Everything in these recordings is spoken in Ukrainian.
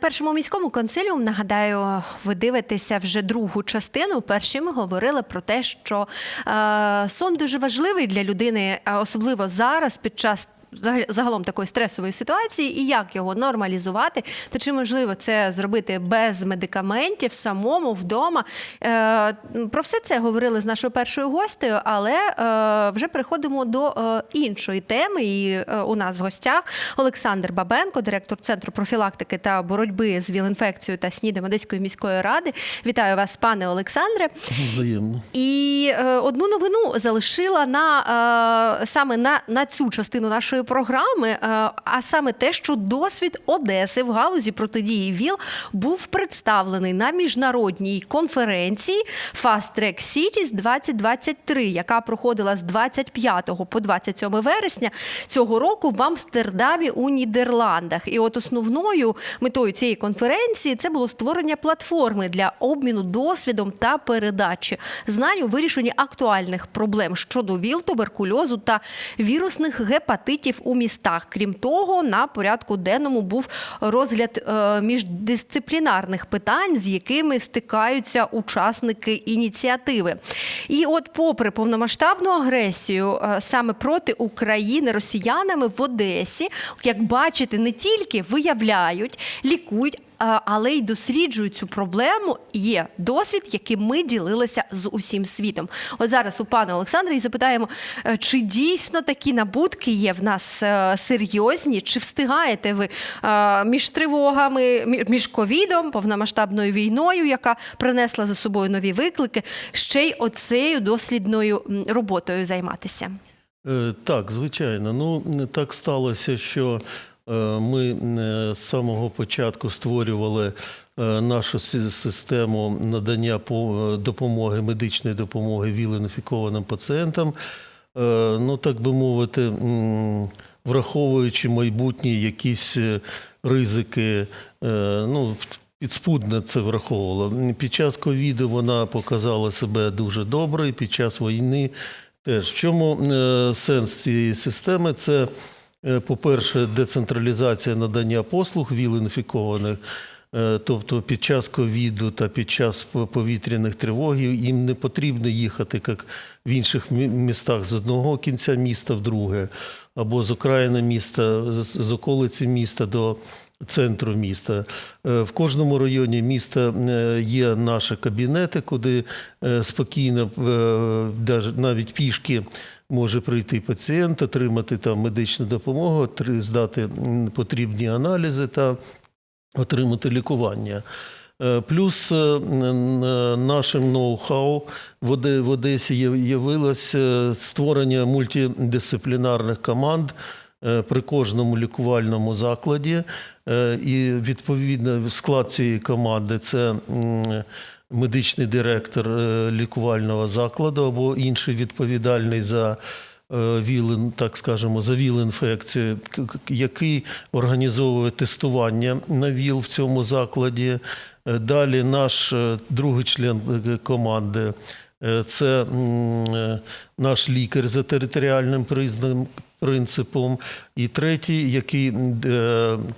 Першому міському консиліум, нагадаю, ви дивитеся вже другу частину. Перші ми говорили про те, що е, сон дуже важливий для людини, особливо зараз під час. Загалом такої стресової ситуації, і як його нормалізувати, та чи можливо це зробити без медикаментів самому вдома. Е, про все це говорили з нашою першою гостею, але е, вже переходимо до е, іншої теми. І у нас в гостях Олександр Бабенко, директор центру профілактики та боротьби з віл-інфекцією та СНІДом Одеської міської ради. Вітаю вас, пане Олександре. Взаємно. І одну новину залишила на саме на, на цю частину нашої програми, е, а саме те, що досвід Одеси в галузі протидії ВІЛ був представлений на міжнародній конференції Fast Track Cities 2023, яка проходила з 25 по 27 вересня цього року в Амстердамі у Нідерландах. І от основною метою цієї конференції це було створення платформи для обміну досвідом та передачі знань у вирішенні актуальних проблем щодо ВІЛ, туберкульозу та вірусних гепатитів у містах. Крім того, на порядку денному був розгляд е, міждисциплінарних питань, з якими стикаються учасники ініціативи. І от, попри повномасштабну агресію е, саме проти України росіянами в Одесі, як бачите, не тільки виявляють, лікують. А, Але й досліджують цю проблему. Є досвід, яким ми ділилися з усім світом. От зараз у пана Олександра і запитаємо, е, чи дійсно такі набутки є в нас е, серйозні, чи встигаєте ви е, між тривогами, між ковідом, повномасштабною війною, яка принесла за собою нові виклики, ще й оцею дослідною роботою займатися? Е, Так, звичайно. Ну так сталося, що е, ми е, з самого початку створювали е, нашу систему надання по- допомоги, медичної допомоги ВІЛ-інфікованим пацієнтам. Е, Ну, так би мовити, враховуючи майбутні якісь е, ризики, е, ну, підспудно це враховувала. Під час ковіду вона показала себе дуже добре, і під час війни теж. В чому е, сенс цієї системи? Це, е, по-перше, децентралізація надання послуг ВІЛ-інфікованих. Е, Тобто під час ковіду та під час повітряних тривог їм не потрібно їхати, як в інших містах, з одного кінця міста в друге, або з окраїни міста, з околиці міста до центру міста. Е, В кожному районі міста е, є наші кабінети, куди е, спокійно, е, навіть пішки. Може прийти пацієнт, отримати там медичну допомогу, здати потрібні аналізи та отримати лікування. Е, Плюс е, нашим ноу-хау в Одесі явилось е, створення мультидисциплінарних команд при кожному лікувальному закладі. І відповідно склад цієї команди це медичний директор е, лікувального закладу або інший відповідальний за е, ВІЛ, так скажемо, за ВІЛ-інфекцію, який організовує тестування на ВІЛ в цьому закладі. Е, Далі наш другий член команди це наш лікар за територіальним. Принципом і третій, який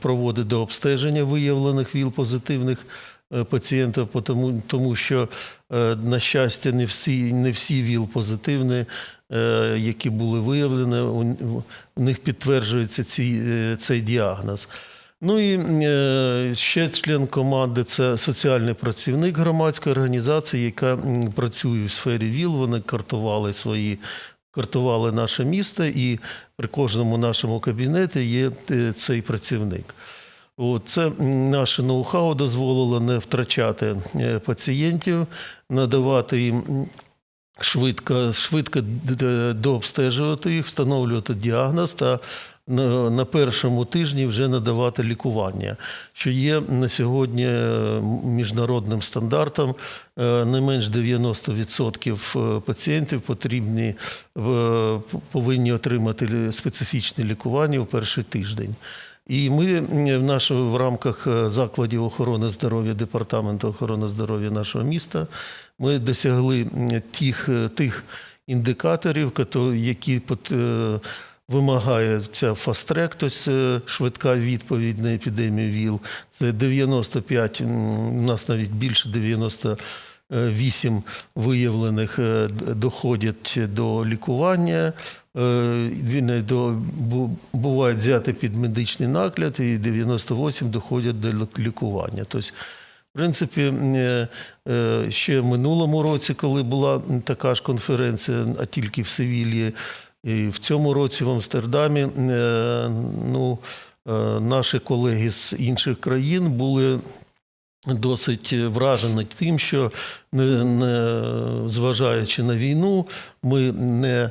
проводить до обстеження виявлених ВІЛ-позитивних е, пацієнтів, по тому, тому що, е, на щастя, не всі, не всі ВІЛ-позитивні, е, які були виявлені, у, у них підтверджується ці, цей діагноз. Ну і ще член команди це соціальний працівник громадської організації, яка працює в сфері ВІЛ. Вони картували свої. Картували наше місто, і при кожному нашому кабінеті є цей працівник. Це наше ноу-хау дозволило не втрачати е, пацієнтів, надавати їм швидко, швидко д- дообстежувати їх, встановлювати діагноз та на, першому тижні вже надавати лікування, що є на сьогодні е, міжнародним стандартом. Е, Не менш 90% е, пацієнтів потрібні повинні отримати специфічне лікування у перший тиждень. І ми в нашому в рамках е, закладів охорони здоров'я департаменту охорони здоров'я нашого міста ми досягли тих, е, тих індикаторів, які е, вимагає ця фастрек, тобто швидка відповідь на епідемію ВІЛ. Це 95, м, у нас навіть більше 98 виявлених е, доходять до лікування. Е, Він бу- бувають взяти під медичний нагляд, і 98 доходять до лікування. Тобто, в принципі, е, е, ще в минулому році, коли була така ж конференція, а тільки в Севілії, і в цьому році в Амстердамі, е, ну, е, наші колеги з інших країн були досить вражені тим, що не, не зважаючи на війну, ми не е,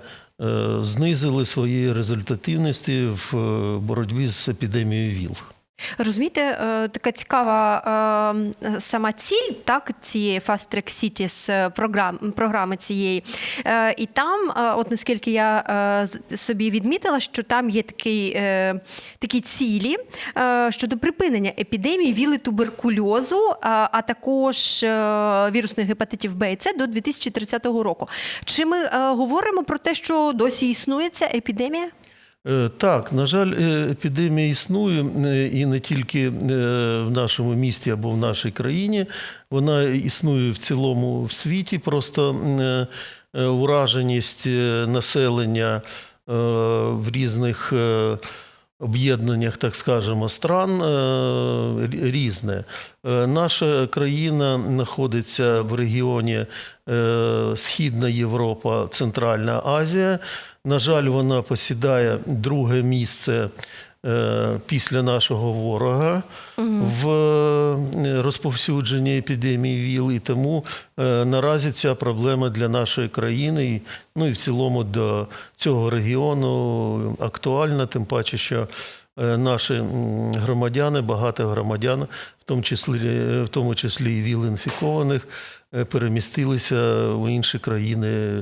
знизили свої результативності в е, боротьбі з епідемією ВІЛ. Розумієте, е, така цікава е, сама ціль так, цієї Fast Track Cities е, програм, програми цієї. І там, от наскільки я собі відмітила, що там є такий, е, такі цілі щодо припинення епідемії віли туберкульозу, а, також вірусних гепатитів Б і С до 2030 року. Чи ми говоримо про те, що досі існує ця епідемія? Е, Так, на жаль, е, епідемія існує е, і не тільки в нашому місті або в нашій країні. Вона існує в цілому в світі. Просто ураженість населення в різних об'єднаннях, так скажемо, стран е, різне. Е, Наша країна знаходиться в регіоні е, Східна Європа, Центральна Азія. На жаль, вона посідає друге місце після нашого ворога в е, розповсюдженні епідемії ВІЛ. І тому е, наразі ця проблема для нашої країни, ну і в цілому до цього регіону актуальна, тим паче, що е, наші громадяни, багато громадян, в тому числі, в тому числі і ВІЛ-інфікованих, е, перемістилися в інші країни,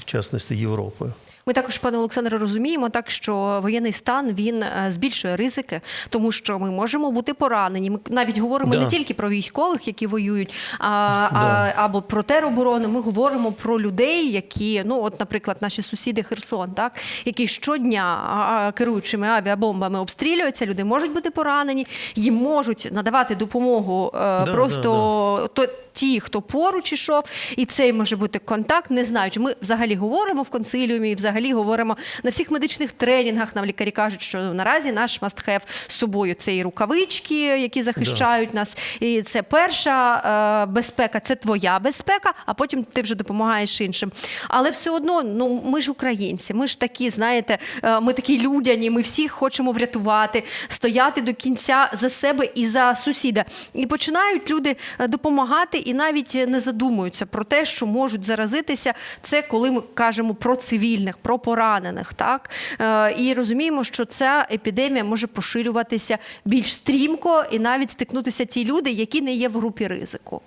в частності Європи. Ми також, пане Олександре, розуміємо так, що воєнний стан він е, збільшує ризики, тому що ми можемо бути поранені. Ми навіть говоримо Да. не тільки про військових, які воюють, а, а або про тероборону. Ми говоримо про людей, які, ну от, наприклад, наші сусіди Херсон, так які щодня керуючими авіабомбами обстрілюються. Люди можуть бути поранені, їм можуть надавати допомогу е, Да, просто то ті, хто поруч ішов, і цей може бути контакт, не знаючи. Ми взагалі говоримо в консиліумі, взагалі говоримо на всіх медичних тренінгах. Нам лікарі кажуть, що наразі наш мастхев з собою це і рукавички, які захищають нас. І це перша е, безпека, це твоя безпека, а потім ти вже допомагаєш іншим. Але все одно, ну ми ж українці, ми ж такі, знаєте, е, ми такі людяні, ми всіх хочемо врятувати, стояти до кінця за себе і за сусіда. І починають люди е, допомагати і навіть не задумуються про те, що можуть заразитися. Це коли ми кажемо про цивільних, про поранених, так Е, і розуміємо, що ця епідемія може поширюватися більш стрімко і навіть стикнутися ті люди, які не є в групі ризику.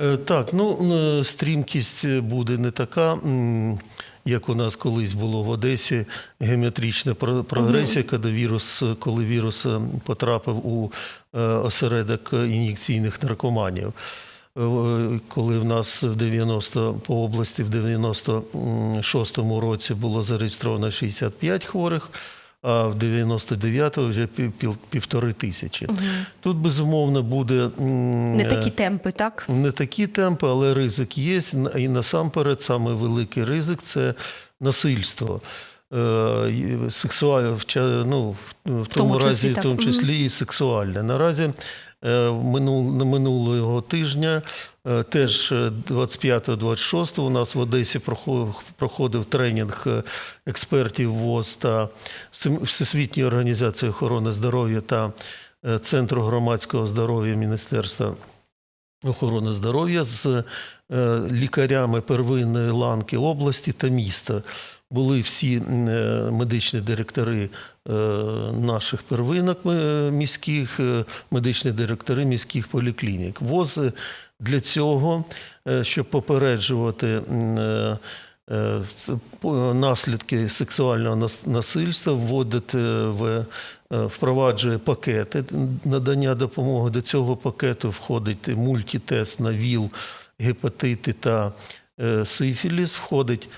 Е, Так, ну стрімкість буде не така, як у нас колись було в Одесі. Геометрична про- прогресія, коли вірус, коли вірус потрапив у е, осередок ін'єкційних наркоманів. Е, Коли в нас в 90 по області в 96-му році було зареєстровано 65 хворих, а в 99-му вже пів- пів- півтори тисячі. Тут безумовно буде Не е, такі темпи, так? не такі темпи, але ризик є. І насамперед саме великий ризик це насильство. Е, Сексуальне, ну, в- в тому числі, разі, в тому числі і сексуальне. Наразі минулого тижня, е, теж е, 25-26 у нас в Одесі проходив тренінг е, експертів ВОЗ та Всесвітньої організації охорони здоров'я та е, Центру громадського здоров'я Міністерства охорони здоров'я з е, лікарями первинної ланки області та міста. Були всі е, медичні директори е, наших первинок е, міських, медичні директори міських поліклінік. ВОЗ для цього, щоб попереджувати наслідки сексуального насильства, вводить в впроваджує пакети надання допомоги. До цього пакету входить мультитест на ВІЛ, гепатити та сифіліс, входить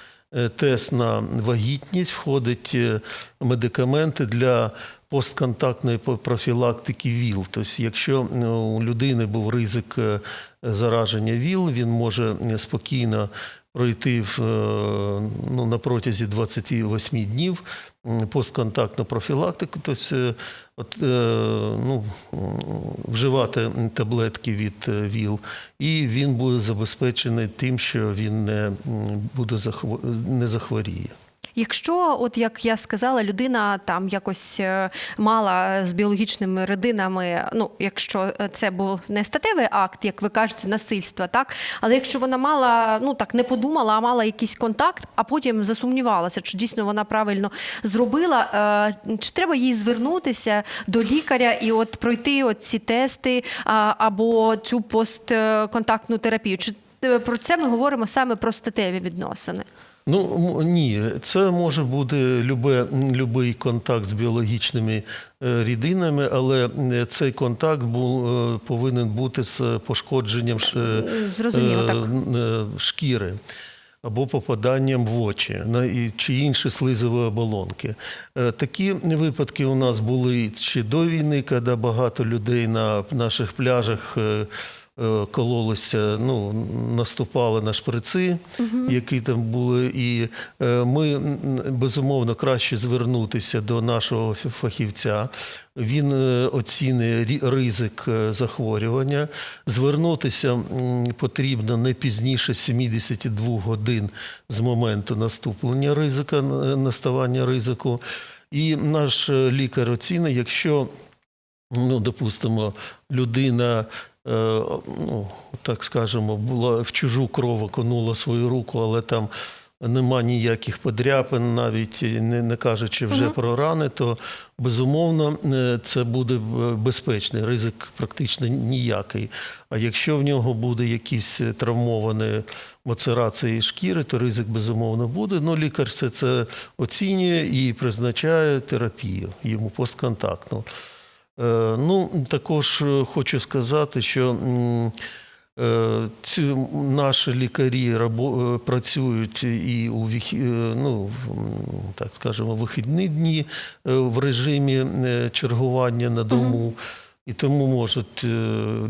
тест на вагітність, входить е, медикаменти для постконтактної профілактики ВІЛ. Тобто, якщо е, у людини був ризик е, зараження ВІЛ, він може е, спокійно пройти в, е, ну, на протязі 28 днів постконтактну профілактику, тобто е, от, е, ну, вживати таблетки від ВІЛ, і він буде забезпечений тим, що він не, буде захворіє. Якщо, от як я сказала, людина там якось е, мала з біологічними родинами, ну якщо це був не статевий акт, як ви кажете, насильства, так але якщо вона мала, ну так не подумала, а мала якийсь контакт, а потім засумнівалася, чи дійсно вона правильно зробила, е, чи треба їй звернутися до лікаря і от пройти от ці тести або цю постконтактну терапію? Чи е, про це ми говоримо саме про статеві відносини? Ну ні, це може бути любе, любий контакт з біологічними е, рідинами, але е, цей контакт був, е, повинен бути з пошкодженням Зрозуміло, так. шкіри. Або попаданням в очі чи інші слизові оболонки. Такі випадки у нас були ще до війни, коли багато людей на наших пляжах кололися, ну, наступали на шприци, які там були. І е, ми безумовно краще звернутися до нашого фахівця. Він е, оцінює рі- ризик е, захворювання. Звернутися потрібно не пізніше 72 годин з моменту наступлення ризика, е, наставання ризику. І наш е, лікар оцінить, якщо ну, допустимо, людина, е, ну, так скажемо, була в чужу кров окунула свою руку, але там нема ніяких подряпин, навіть не, не кажучи вже про рани, то безумовно е, це буде е, безпечний ризик практично ніякий. А якщо в нього буде якісь травмовані мацерації шкіри, то ризик безумовно буде. Ну, лікар все це оцінює і призначає терапію йому постконтактну. Е, Ну, також е, хочу сказати, що е, ці наші лікарі працюють і у ну, так скажемо, вихідні дні в режимі чергування на дому. І тому можуть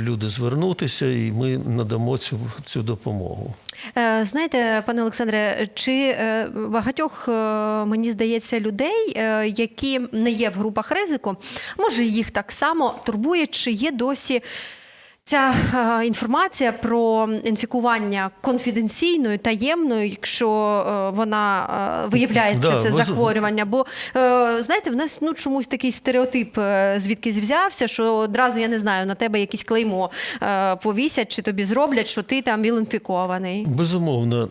люди звернутися, і ми надамо цю, цю допомогу. Е, Знаєте, пане Олександре, чи е, багатьох, е, мені здається, людей, які не є в групах ризику, може їх так само турбує, чи є досі ця е, інформація про інфікування конфіденційною, таємною, якщо е, вона е, виявляється Да, це ви- захворювання? Бо е, знаєте, в нас ну чомусь такий стереотип е, звідкись взявся, що одразу я не знаю, на тебе якесь клеймо е, повісять чи тобі зроблять, що ти там віл-інфікований. Безумовно,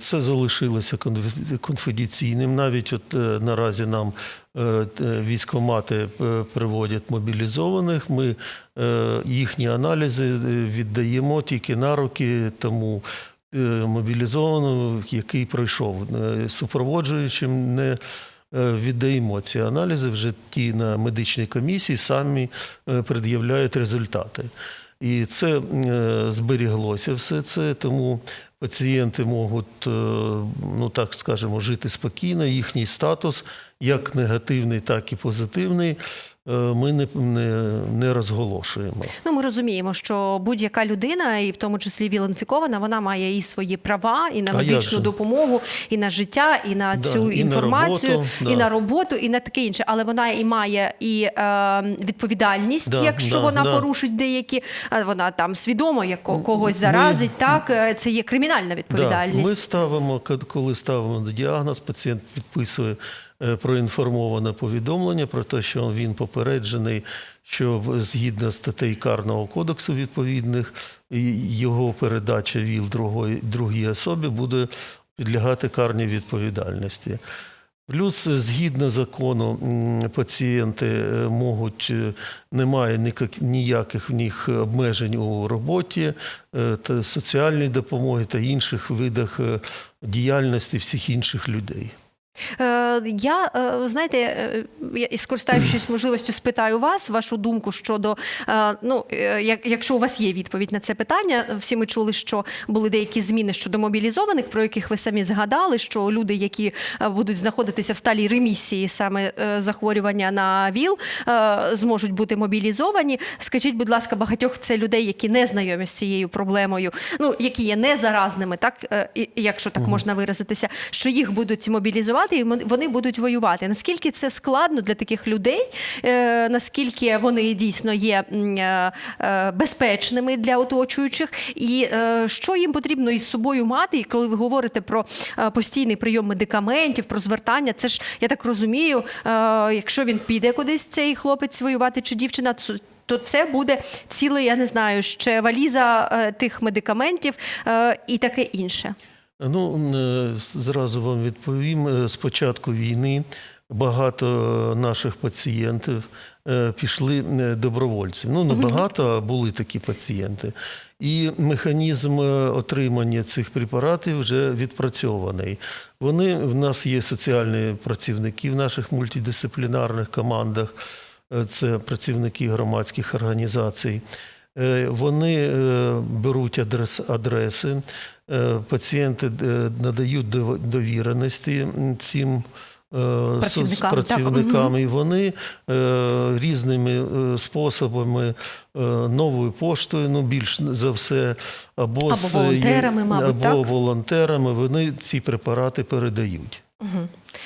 це залишилося конфі- конфіденційним. Навіть от наразі нам е, військкомати е, приводять мобілізованих. Ми е, їхні аналізи віддаємо тільки на руки тому мобілізованому, який пройшов. Супроводжуючим не віддаємо ці аналізи. Вже ті на медичній комісії самі пред'являють результати. І це зберіглося все це, тому пацієнти можуть, е, ну так скажемо, жити спокійно. Їхній статус, як негативний, так і позитивний, ми не, не, не розголошуємо. Ну, ми розуміємо, що будь-яка людина, і в тому числі віл-інфікована, вона має і свої права, і на медичну допомогу, і на життя, і на Да, цю і на інформацію, роботу, і да. на роботу, і на таке інше. Але вона і має і е, відповідальність, Да, якщо да, вона да. порушить деякі, вона там свідомо як когось заразить. Так, Е, це є кримінальна відповідальність. Да, ми ставимо, коли ставимо діагноз, пацієнт підписує е, проінформоване повідомлення про те, що він попереджений, що згідно статей Карного кодексу відповідних його передача ВІЛ другої, другій особі буде підлягати карній відповідальності. Плюс, е, згідно закону, пацієнти е, можуть, немає ніяких в них обмежень у роботі, та соціальної допомоги та інших видах діяльності всіх інших людей. Е, Я е, знаєте, е, я і скористаючись можливістю, спитаю вас вашу думку щодо ну, як- якщо у вас є відповідь на це питання, всі ми чули, що були деякі зміни щодо мобілізованих, про яких ви самі згадали, що люди, які будуть знаходитися в сталій ремісії саме захворювання на ВІЛ, зможуть бути мобілізовані. Скажіть, будь ласка, багатьох це людей, які не знайомі з цією проблемою, ну які є незаразними, так якщо так можна виразитися, що їх будуть мобілізувати і мон- вони будуть воювати. Наскільки це складно для таких людей? Е, Наскільки вони дійсно є е, е, безпечними для оточуючих, і що їм потрібно із собою мати? І коли ви говорите про постійний прийом медикаментів, про звертання, це ж я так розумію, якщо він піде кудись, цей хлопець воювати чи дівчина, то це буде ціле, я не знаю, ще валіза тих медикаментів і таке інше. Ну, е, зразу вам відповім. Е, З початку війни багато наших пацієнтів е, пішли добровольців. Ну, не багато, а були такі пацієнти. І механізм отримання цих препаратів вже відпрацьований. Вони в нас є соціальні працівники в наших мультидисциплінарних командах. Це працівники громадських організацій. Е, Вони е, беруть адрес, адреси, е, пацієнти надають дов- довіреності цим со- Працівникам, так. і вони е, різними способами, е, новою поштою, ну більш за все, або, Або з- волонтерами, мабуть, або так? волонтерами, вони ці препарати передають.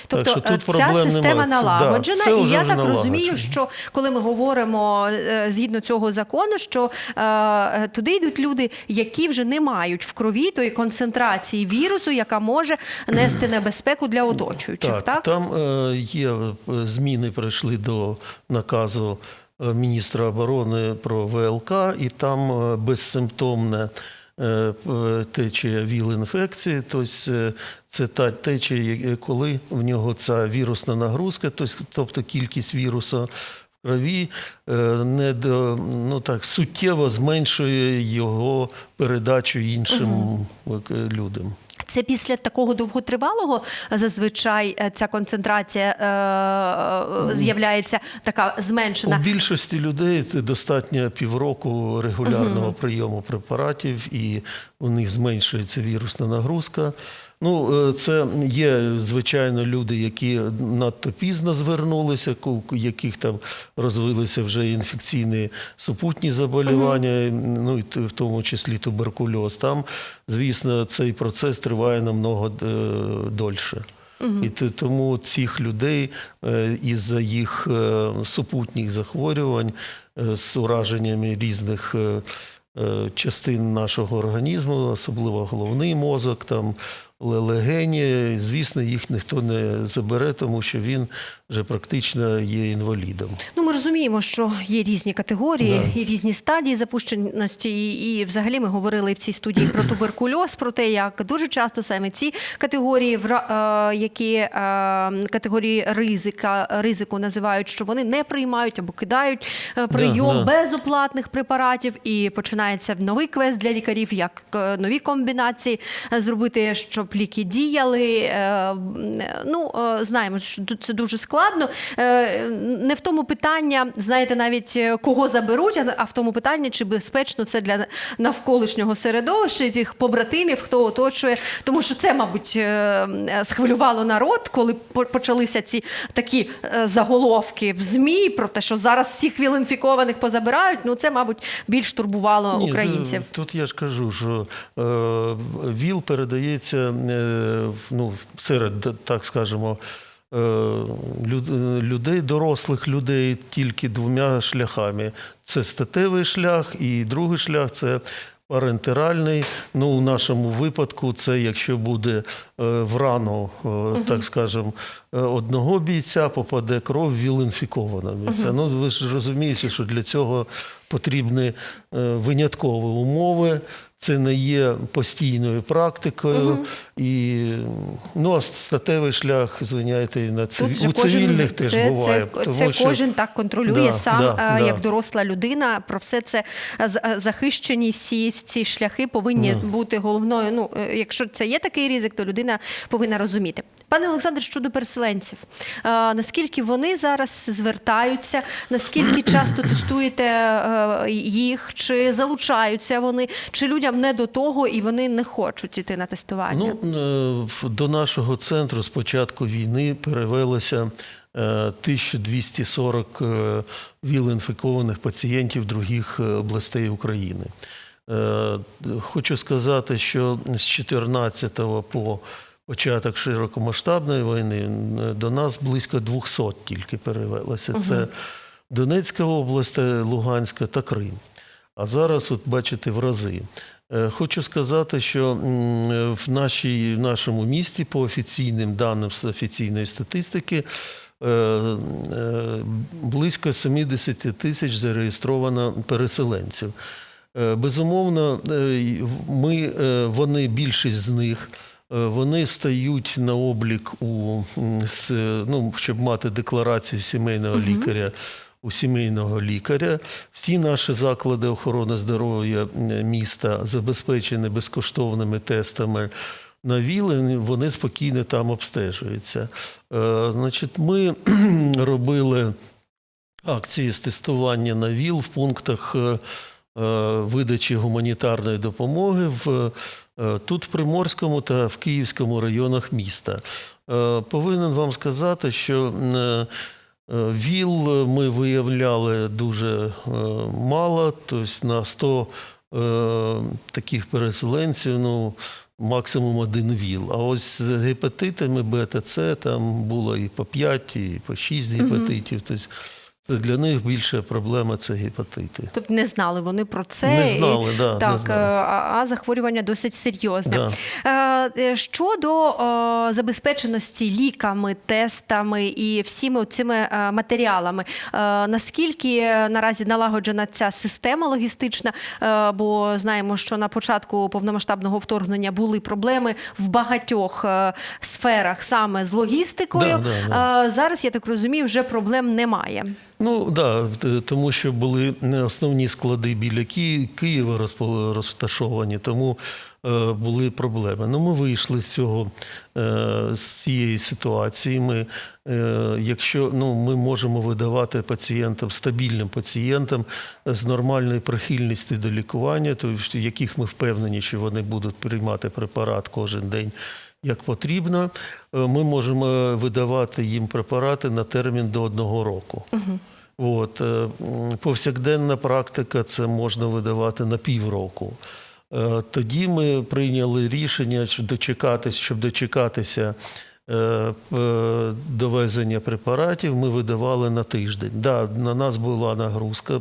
Тобто що тут е, ця система немає. Це- да, налагоджена, це і я так розумію, що коли ми говоримо е, згідно цього закону, що е, туди йдуть люди, які вже не мають в крові тої концентрації вірусу, яка може нести небезпеку для оточуючих. Так, Так, там е, є е, зміни прийшли до наказу е, міністра оборони про ВЛК, і там е, безсимптомне е, течія ВІЛ-інфекції, тобто е, це та течія, е, коли в нього ця вірусна нагрузка, тобто- кількість вірусу в крові е, не до, ну так, суттєво зменшує його передачу іншим е, людям. Це після такого довготривалого зазвичай е, ця концентрація е, з'являється така зменшена. У більшості людей це достатньо півроку регулярного прийому препаратів, і у них зменшується вірусна нагрузка. Ну, е, це є, звичайно, люди, які надто пізно звернулися, у яких там розвилися вже інфекційні супутні заболівання, ну і в тому числі туберкульоз. Там, звісно, цей процес триває намного е, дольше. І тому цих людей е, із-за їх супутніх захворювань з ураженнями різних частин нашого організму, особливо головний мозок, там легені, звісно, їх ніхто не забере, тому що він вже практично є інвалідом. Ну, ми розуміємо, що є різні категорії Да. і різні стадії запущеності. І, і взагалі ми говорили в цій студії про туберкульоз, про те, як дуже часто саме ці категорії, е, які е, категорії ризика, ризику називають, що вони не приймають або кидають е, прийом да. безоплатних препаратів, і починається новий квест для лікарів, як нові комбінації зробити, щоб ліки діяли. Ну, знаємо, що це дуже складно. Е, Не в тому питання, знаєте, навіть е, кого заберуть, а- в тому питанні, чи безпечно це для навколишнього середовища, тих побратимів, хто оточує. Тому що це, мабуть, е, схвилювало народ, коли почалися ці такі заголовки в ЗМІ про те, що зараз всіх віл-інфікованих позабирають. Ну, це, мабуть, більш турбувало Ні, українців. Тут, я ж кажу, що е, ВІЛ передається е, ну, серед, так скажемо, людей, дорослих людей тільки двома шляхами. Це статевий шлях, і другий шлях це парентеральний. Ну, у нашому випадку, це якщо буде е, в рану, е, так скажемо, е, одного бійця попаде кров віл-інфікованого бійця. Ну, ви ж розумієте, що для цього потрібні е, виняткові умови. Це не є постійною практикою. І, ну, а статевий шлях, звиняйте, на циві... У кожен, цивільних теж це, буває. Це, тому це що- кожен так контролює Да, сам, да, е, да. як доросла людина. Про все це захищені всі ці шляхи повинні бути головною. Ну, е, якщо це є такий ризик, то людина повинна розуміти. Пане Олександр, щодо переселенців, е, наскільки вони зараз звертаються, наскільки часто тестуєте їх, чи залучаються вони, чи людям не до того і вони не хочуть іти на тестування? Ну, е, до нашого центру з початку війни перевелося е, 1240 е, віл-інфікованих пацієнтів других е, областей України. Е, Хочу сказати, що з 14 по початок широкомасштабної війни е, до нас близько 200 тільки перевелося. Це Донецька область, е, Луганська та Крим. А зараз, от бачите, в рази. Е, Хочу сказати, що в, нашій, в нашому місті, по офіційним даним з офіційної статистики, е, е, близько 70 тисяч зареєстровано переселенців. Безумовно, ми, вони, більшість з них, вони стають на облік у ну, щоб мати декларацію сімейного лікаря. У сімейного лікаря всі наші заклади охорони здоров'я міста забезпечені безкоштовними тестами на ВІЛ, вони спокійно там обстежуються. Е, Значить, ми робили акції з тестування на ВІЛ в пунктах е, е, видачі гуманітарної допомоги в, тут в Приморському та в Київському районах міста. Повинен вам сказати, що ВІЛ ми виявляли дуже е, мало, тобто на 100 е, таких переселенців, ну, максимум один ВІЛ. А ось з гепатитами БТЦ там було і по 5, і по 6 гепатитів. Тобто для них більша проблема це гепатити. Тобто не знали вони про це. Не знали, і, да, не знали. е, А, а захворювання досить серйозне. Да. Е, е, Щодо забезпеченості ліками, тестами і всіми цими матеріалами, наскільки наразі налагоджена ця система логістична? Бо знаємо, що на початку повномасштабного вторгнення були проблеми в багатьох сферах саме з логістикою. Да, да, Е, Зараз я так розумію, вже проблем немає. Ну да, тому що були не основні склади біля Ки- Києва розташовані, тому е, були проблеми. Ну, ми вийшли з цього е, з цієї ситуації. Ми, е, якщо ну, ми можемо видавати пацієнтам, стабільним пацієнтам з нормальною прихильністю до лікування, то в яких ми впевнені, що вони будуть приймати препарат кожен день. Як потрібно, Е, ми можемо видавати їм препарати на термін до одного року. От, е, повсякденна практика це можна видавати на півроку. Е, Тоді ми прийняли рішення, дочекатись, щоб дочекатися е, довезення препаратів, ми видавали на тиждень. Да, на нас була нагрузка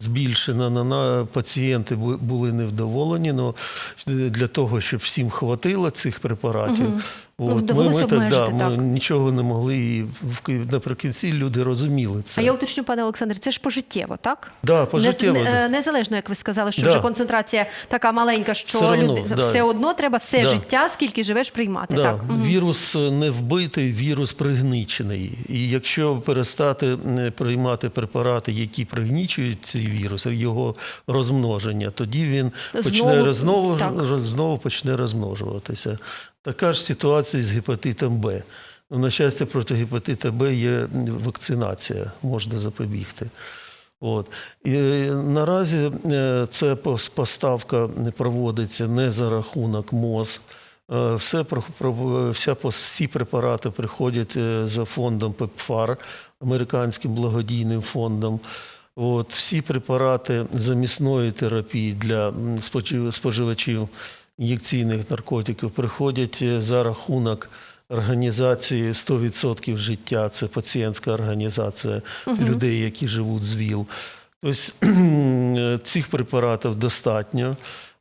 збільшена, на, на пацієнти були невдоволені, але для того, щоб всім хватило цих препаратів, Ну, довелося так, обмежити, ми так. нічого не могли. І наприкінці люди розуміли це. А я уточню, пане Олександр, це ж пожиттєво, так? Да, пожиттєво, Не- да. е, Незалежно, як ви сказали, що Да. вже концентрація така маленька, що Все одно, люди- да. все одно треба все Да. життя, скільки живеш, приймати. Да, Так. Вірус не вбитий, вірус пригнічений. І якщо перестати приймати препарати, які пригнічують цей вірус, його розмноження, тоді він почне Знову, знову, так. знову почне розмножуватися. Така ж ситуація з гепатитом Б. Ну, на щастя, проти гепатита Б є вакцинація, можна запобігти. От. І е, наразі е, це пос- поставка проводиться не за рахунок МОЗ. Е, Все, вся, всі препарати приходять за фондом ПЕПФАР, американським благодійним фондом. От, всі препарати замісної терапії для споживачів ін'єкційних наркотиків приходять е, за рахунок організації 100% життя. Це пацієнтська організація людей, які живуть з ВІЛ. Тобто цих препаратів достатньо.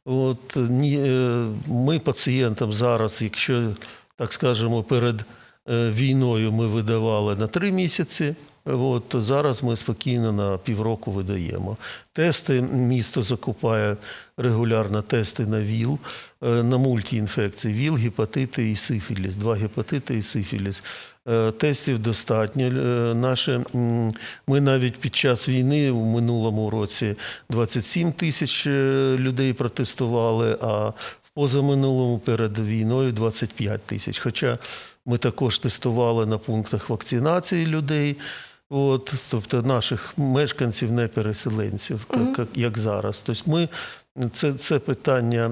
От, ні, е, ми пацієнтам зараз, якщо так скажемо, перед е, війною ми видавали на три місяці. От, зараз ми спокійно на півроку видаємо. Тести місто закупає регулярно тести на ВІЛ, е, на мультіінфекції ВІЛ, гепатити і сифіліс, два гепатити і сифіліс. Е, Тестів достатньо. Е, Наші, м, ми навіть під час війни в минулому році 27 тисяч людей протестували, а в позаминулому перед війною 25 тисяч. Хоча ми також тестували на пунктах вакцинації людей. От, тобто наших мешканців, не переселенців, як, як, як зараз. Тобто ми це, це питання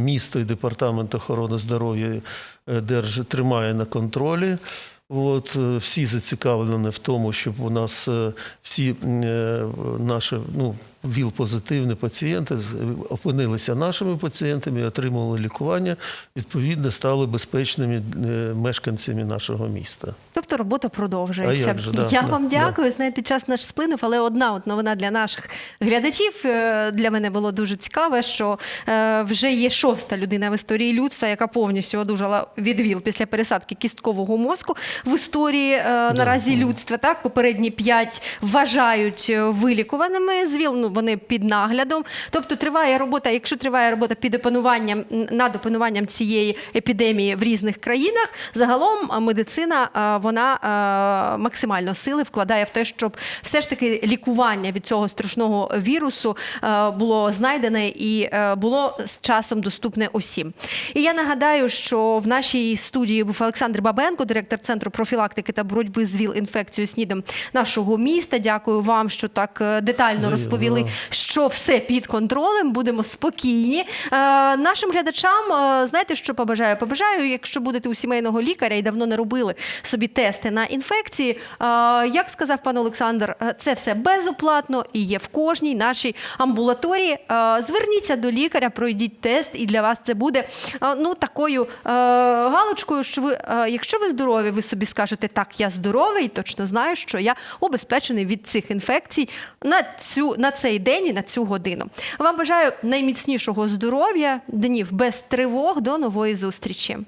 місто і департамент охорони здоров'я держ тримає на контролі. От, е, всі зацікавлені в тому, щоб у нас е, всі е, наші ну, ВІЛ-позитивні пацієнти опинилися нашими пацієнтами, отримали лікування, відповідно, стали безпечними е, мешканцями нашого міста. Тобто робота продовжується. А як же, да, Я да, вам да. дякую. Знаєте, час наш сплинув, але одна от новина для наших глядачів е, для мене було дуже цікаве, що е, вже є шоста людина в історії людства, яка повністю одужала від ВІЛ після пересадки кісткового мозку в історії наразі людства. Так, попередні п'ять вважають вилікуваними з ВІЛ. Ну вони під наглядом. Тобто триває робота. Якщо триває робота під опануванням над опануванням цієї епідемії в різних країнах, загалом медицина вона максимально сили вкладає в те, щоб все ж таки лікування від цього страшного вірусу було знайдене і було з часом доступне усім. І я нагадаю, що в нашій студії був Олександр Бабенко, директор центру профілактики та боротьби з ВІЛ-інфекцією СНІДом нашого міста. Дякую вам, що так е, детально розповіли. Що все під контролем. Будемо спокійні. Е, нашим глядачам, е, знаєте, що побажаю? Побажаю, якщо будете у сімейного лікаря і давно не робили собі тести на інфекції. Е, як сказав пан Олександр, е, це все безоплатно і є в кожній нашій амбулаторії. Е, зверніться до лікаря, пройдіть тест, і для вас це буде е, ну такою е, галочкою, що ви, е, якщо ви здорові, ви собі скажете, так, я здоровий, точно знаю, що я обезпечений від цих інфекцій на цю на цей день і на цю годину. Вам бажаю найміцнішого здоров'я, днів без тривог. До нової зустрічі.